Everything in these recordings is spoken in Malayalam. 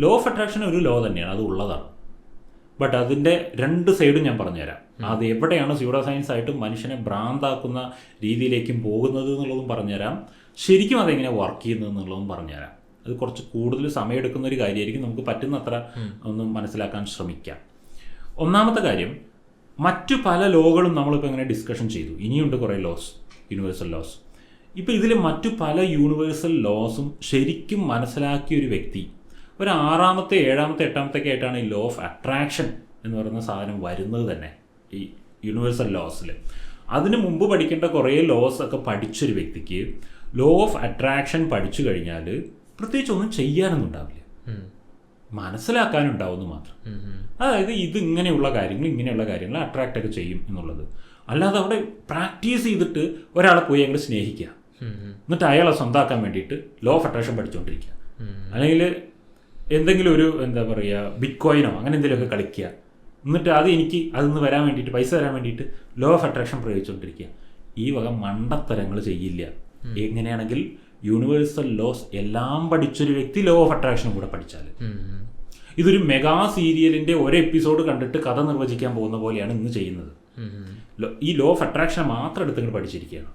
ലോ ഓഫ് അട്രാക്ഷൻ ഒരു ലോ തന്നെയാണ് അത് ഉള്ളതാണ്. ബട്ട് അതിന്റെ രണ്ട് സൈഡും ഞാൻ പറഞ്ഞുതരാം. അത് എവിടെയാണ് സ്യൂഡോ സയൻസ് ആയിട്ട് മനുഷ്യനെ ഭ്രാന്താക്കുന്ന രീതിയിലേക്കും പോകുന്നത് എന്നുള്ളതും പറഞ്ഞുതരാം. ശരിക്കും അതെങ്ങനെ വർക്ക് ചെയ്യുന്നത് എന്നുള്ളതും പറഞ്ഞുതരാം. അത് കുറച്ച് കൂടുതൽ സമയമെടുക്കുന്ന ഒരു കാര്യമായിരിക്കും. നമുക്ക് പറ്റുന്നത്ര ഒന്ന് മനസ്സിലാക്കാൻ ശ്രമിക്കാം. ഒന്നാമത്തെ കാര്യം മറ്റു പല ലോകളും നമ്മളിപ്പോൾ ഇങ്ങനെ ഡിസ്കഷൻ ചെയ്തു. ഇനിയുണ്ട് കുറേ ലോസ് യൂണിവേഴ്സൽ ലോസ് ഇപ്പോൾ ഇതിൽ മറ്റു പല യൂണിവേഴ്സൽ ലോസും ശരിക്കും മനസ്സിലാക്കിയ ഒരു വ്യക്തി ഒരു ആറാമത്തെ ഏഴാമത്തെ എട്ടാമത്തെ ഒക്കെ ആയിട്ടാണ് ഈ ലോ ഓഫ് അട്രാക്ഷൻ എന്ന് പറയുന്ന സാധനം വരുന്നത് തന്നെ ഈ യൂണിവേഴ്സൽ ലോസിൽ അതിന് മുമ്പ് പഠിക്കേണ്ട കുറേ ലോസ് ഒക്കെ പഠിച്ചൊരു വ്യക്തിക്ക് ലോ ഓഫ് അട്രാക്ഷൻ പഠിച്ചു കഴിഞ്ഞാൽ പ്രത്യേകിച്ച് ഒന്നും ചെയ്യാനൊന്നും ഉണ്ടാവില്ല. മനസ്സിലാക്കാനുണ്ടാവുമെന്ന് മാത്രം. അതായത് ഇത് ഇങ്ങനെയുള്ള കാര്യങ്ങൾ ഇങ്ങനെയുള്ള കാര്യങ്ങൾ അട്രാക്റ്റ് ഒക്കെ ചെയ്യും എന്നുള്ളത്. അല്ലാതെ അവിടെ പ്രാക്ടീസ് ചെയ്തിട്ട് ഒരാളെ പോയി അങ്ങനെ സ്നേഹിക്കുക. എന്നിട്ട് അയാളെ സ്വന്തമാക്കാൻ വേണ്ടിയിട്ട് ലോ ഓഫ് അട്രാക്ഷൻ പഠിച്ചുകൊണ്ടിരിക്കുക അല്ലെങ്കിൽ എന്തെങ്കിലും ഒരു എന്താ പറയുക ബിറ്റ് കോയിനോ അങ്ങനെ എന്തെങ്കിലുമൊക്കെ കളിക്കുക. എന്നിട്ട് അത് എനിക്ക് അതിന്ന് വരാൻ വേണ്ടിയിട്ട് പൈസ വരാൻ വേണ്ടിയിട്ട് ലോ ഓഫ് അട്രാക്ഷൻ പ്രയോഗിച്ചുകൊണ്ടിരിക്കുക. ഈ വക മണ്ടത്തരങ്ങൾ ചെയ്യില്ല. എങ്ങനെയാണെങ്കിൽ യൂണിവേഴ്സൽ ലോസ് എല്ലാം പഠിച്ചൊരു വ്യക്തി ലോ ഓഫ് അട്രാക്ഷനും കൂടെ പഠിച്ചാൽ. ഇതൊരു മെഗാ സീരിയലിന്റെ ഒരു എപ്പിസോഡ് കണ്ടിട്ട് കഥ നിർവചിക്കാൻ പോകുന്ന പോലെയാണ് ഇന്ന് ചെയ്യുന്നത്. ഈ ലോ ഓഫ് അട്രാക്ഷൻ മാത്രം എടുത്ത് ഇങ്ങോട്ട് പഠിച്ചിരിക്കുകയാണ്.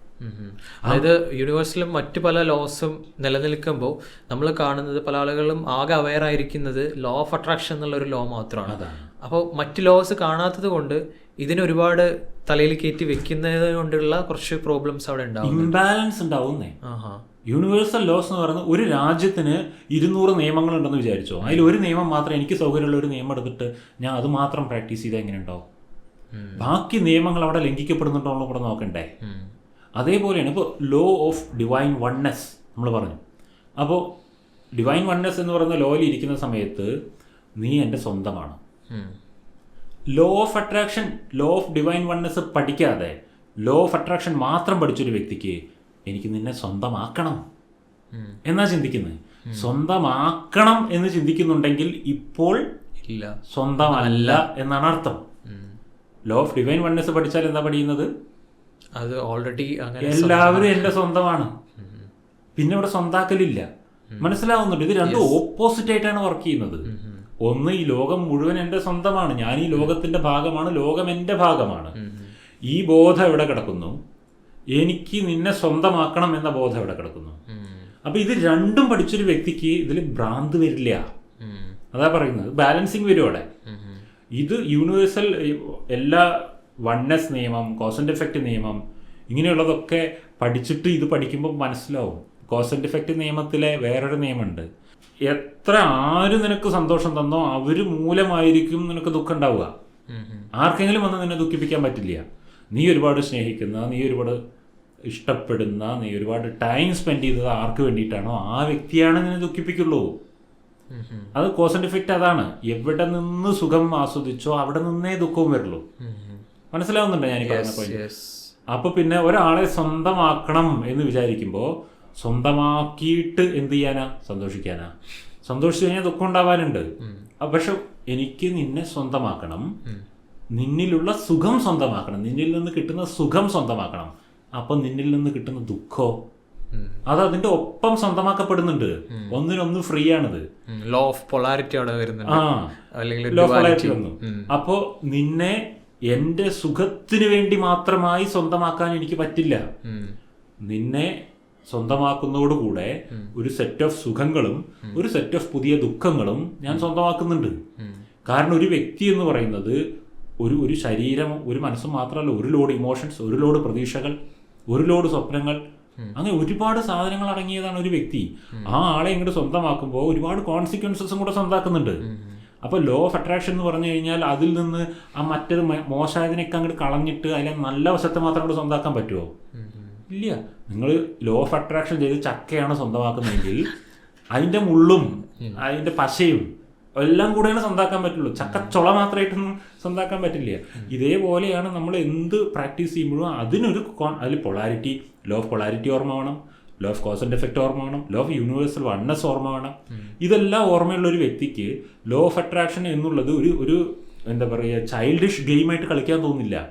അതായത് യൂണിവേഴ്സിലും മറ്റു പല ലോസും നിലനിൽക്കുമ്പോൾ നമ്മൾ കാണുന്നത് പല ആളുകളും ആകെ അവെയർ ആയിരിക്കുന്നത് ലോ ഓഫ് അട്രാക്ഷൻ എന്നുള്ള ഒരു ലോ മാത്രമാണ്. അപ്പോൾ മറ്റ് ലോസ് കാണാത്തത് കൊണ്ട് ഇതിനൊരുപാട് തലയിൽ കയറ്റി വെക്കുന്നത് കൊണ്ടുള്ള കുറച്ച് പ്രോബ്ലംസ് അവിടെ ഉണ്ടാവും ഇംബാലൻസ് ഉണ്ടാവുന്നേ. യൂണിവേഴ്സൽ ലോസ് എന്ന് പറയുന്നത് ഒരു രാജ്യത്തിന് ഇരുന്നൂറ് നിയമങ്ങളുണ്ടെന്ന് വിചാരിച്ചോ? അതിൽ ഒരു നിയമം മാത്രം എനിക്ക് സൗകര്യമുള്ള ഒരു നിയമം എടുത്തിട്ട് ഞാൻ അത് മാത്രം പ്രാക്ടീസ് ചെയ്താൽ എങ്ങനെ ഉണ്ടാവും. ബാക്കി നിയമങ്ങൾ അവിടെ ലംഘിക്കപ്പെടുന്നുണ്ടോ എന്ന് കൂടെ നോക്കണ്ടേ. അതേപോലെയാണ് ഇപ്പോൾ ലോ ഓഫ് ഡിവൈൻ വൺനെസ് നമ്മൾ പറഞ്ഞു. അപ്പോൾ ഡിവൈൻ വൺനെസ് എന്ന് പറയുന്ന ലോയിൽ ഇരിക്കുന്ന സമയത്ത് നീ എന്റെ സ്വന്തമാണ്. Law of attraction law of divine oneness പഠിക്കാതെ ലോ ഓഫ് അട്രാക്ഷൻ മാത്രം പഠിച്ചൊരു വ്യക്തിക്ക് എനിക്ക് നിന്നെ സ്വന്തമാക്കണം. എന്നാ ചിന്തിക്കുന്നത് സ്വന്തമാക്കണം എന്ന് ചിന്തിക്കുന്നുണ്ടെങ്കിൽ ഇപ്പോൾ ഇല്ല. സ്വന്തമല്ല എന്നാണ് അർത്ഥം. ലോ ഓഫ് ഡിവൈൻ വൺനെസ് പഠിച്ചാൽ എന്താ പഠിക്കുന്നത് അത് ഓൾറെഡി എല്ലാവരും എന്റെ സ്വന്തമാണ്. പിന്നെ ഇവിടെ സ്വന്താക്കലില്ല. മനസ്സിലാവുന്നുണ്ട്? ഇത് രണ്ടും ഓപ്പോസിറ്റ് ആയിട്ടാണ് വർക്ക് ചെയ്യുന്നത്. ഒന്ന് ഈ ലോകം മുഴുവൻ എന്റെ സ്വന്തമാണ്. ഞാൻ ഈ ലോകത്തിന്റെ ഭാഗമാണ് ലോകം എന്റെ ഭാഗമാണ്. ഈ ബോധം എവിടെ കിടക്കുന്നു? എനിക്ക് നിന്നെ സ്വന്തമാക്കണം എന്ന ബോധം എവിടെ കിടക്കുന്നു. അപ്പൊ ഇത് രണ്ടും പഠിച്ചൊരു വ്യക്തിക്ക് ഇതിൽ ഭ്രാന്ത് വരില്ല. അതാ പറയുന്നത്. ബാലൻസിങ് വരും അവിടെ. ഇത് യൂണിവേഴ്സൽ എല്ലാ വൺനെസ് നിയമം കോസ് ആൻഡ് എഫക്റ്റ് നിയമം ഇങ്ങനെയുള്ളതൊക്കെ പഠിച്ചിട്ട് ഇത് പഠിക്കുമ്പോൾ മനസ്സിലാവും കോസ് ആൻഡ് എഫക്റ്റ് നിയമത്തിലെ വേറൊരു നിയമമുണ്ട് എത്ര ആര് നിനക്ക് സന്തോഷം തന്നോ അവർ മൂലമായിരിക്കും നിനക്ക് ദുഃഖം ഉണ്ടാവുക. ആർക്കെങ്കിലും വന്ന് നിന്നെ ദുഃഖിപ്പിക്കാൻ പറ്റില്ല നീ ഒരുപാട് സ്നേഹിക്കുന്ന നീ ഒരുപാട് ഇഷ്ടപ്പെടുന്ന നീ ഒരുപാട് ടൈം സ്പെൻഡ് ചെയ്തത് ആർക്ക് വേണ്ടിയിട്ടാണോ ആ വ്യക്തിയാണ് നിന്നെ ദുഃഖിപ്പിക്കുള്ളൂ. അത് കോസ് ആൻഡ് ഇഫക്റ്റ് അതാണ്. എവിടെ നിന്ന് സുഖം ആസ്വദിച്ചോ അവിടെ നിന്നേ ദുഃഖവും വരുള്ളൂ. മനസ്സിലാവുന്നുണ്ടോ ഞാൻ പറഞ്ഞ. അപ്പൊ പിന്നെ ഒരാളെ സ്വന്തമാക്കണം എന്ന് വിചാരിക്കുമ്പോൾ സ്വന്തമാക്കിയിട്ട് എന്ത് ചെയ്യാനാ? സന്തോഷിക്കാനാ. സന്തോഷിച്ചു കഴിഞ്ഞാൽ ദുഃഖം ഉണ്ടാവാനുണ്ട്. പക്ഷെ എനിക്ക് നിന്നെ സ്വന്തമാക്കണം. നിന്നിലുള്ള സുഖം സ്വന്തമാക്കണം. നിന്നിൽ നിന്ന് കിട്ടുന്ന സുഖം സ്വന്തമാക്കണം. അപ്പൊ നിന്നിൽ നിന്ന് കിട്ടുന്ന ദുഃഖോ. അത് അതിന്റെ ഒപ്പം സ്വന്തമാക്കപ്പെടുന്നുണ്ട്. ഒന്നിനൊന്ന് ഫ്രീ ആണത്. ലോ ഓഫ് പൊളാരിറ്റി അവിടെ വരുന്നുണ്ട് ലോ ഓഫ് പൊളാരിറ്റി വന്നു. അപ്പോ നിന്നെ എന്റെ സുഖത്തിന് വേണ്ടി മാത്രമായി സ്വന്തമാക്കാൻ എനിക്ക് പറ്റില്ല. നിന്നെ സ്വന്തമാക്കുന്നതോടുകൂടെ ഒരു സെറ്റ് ഓഫ് സുഖങ്ങളും ഒരു സെറ്റ് ഓഫ് പുതിയ ദുഃഖങ്ങളും ഞാൻ സ്വന്തമാക്കുന്നുണ്ട്. കാരണം ഒരു വ്യക്തി എന്ന് പറയുന്നത് ഒരു ഒരു ശരീരം ഒരു മനസ്സും മാത്രമല്ല ഒരു ലോഡ് ഇമോഷൻസ് ഒരു ലോഡ് പ്രതീക്ഷകൾ ഒരു ലോഡ് സ്വപ്നങ്ങൾ അങ്ങനെ ഒരുപാട് സാധനങ്ങൾ അടങ്ങിയതാണ് ഒരു വ്യക്തി. ആ ആളെ ഇങ്ങോട്ട് സ്വന്തമാക്കുമ്പോൾ ഒരുപാട് കോൺസിക്വൻസസും കൂടെ സ്വന്തമാക്കുന്നുണ്ട്. അപ്പോൾ ലോ ഓഫ് അട്രാക്ഷൻ എന്ന് പറഞ്ഞു കഴിഞ്ഞാൽ അതിൽ നിന്ന് ആ മറ്റൊരു മോശമായതിനൊക്കെ അങ്ങോട്ട് കളഞ്ഞിട്ട് അതിലെ നല്ല വശത്തെ മാത്രം കൂടെ സ്വന്തമാക്കാൻ പറ്റുമോ. ഇല്ല. നിങ്ങൾ ലോ ഓഫ് അട്രാക്ഷൻ ചെയ്ത് ചക്കയാണ് സ്വന്തമാക്കുന്നതെങ്കിൽ അതിന്റെ മുള്ളും അതിന്റെ പശയും എല്ലാം കൂടെയാണ് സ്വന്താക്കാൻ പറ്റുള്ളൂ. ചക്കച്ചുള മാത്രമായിട്ടൊന്നും സ്വന്താക്കാൻ പറ്റില്ല. ഇതേപോലെയാണ് നമ്മൾ എന്ത് പ്രാക്ടീസ് ചെയ്യുമ്പോഴും അതിനൊരു അതിൽ പൊളാരിറ്റി ലോ ഓഫ് പൊളാരിറ്റി ഓർമ്മ വേണം. Law of cause and effect ഓർമ്മ വേണം. ലോ ഓഫ് യൂണിവേഴ്സൽ വണ്ണസ് ഓർമ്മ വേണം. ഇതെല്ലാം ഓർമ്മയുള്ള ഒരു വ്യക്തിക്ക് ലോ ഓഫ് അട്രാക്ഷൻ എന്നുള്ളത് ഒരു ഒരു എന്താ പറയുക ചൈൽഡിഷ് ഗെയിമായിട്ട് കളിക്കാൻ തോന്നില്ല.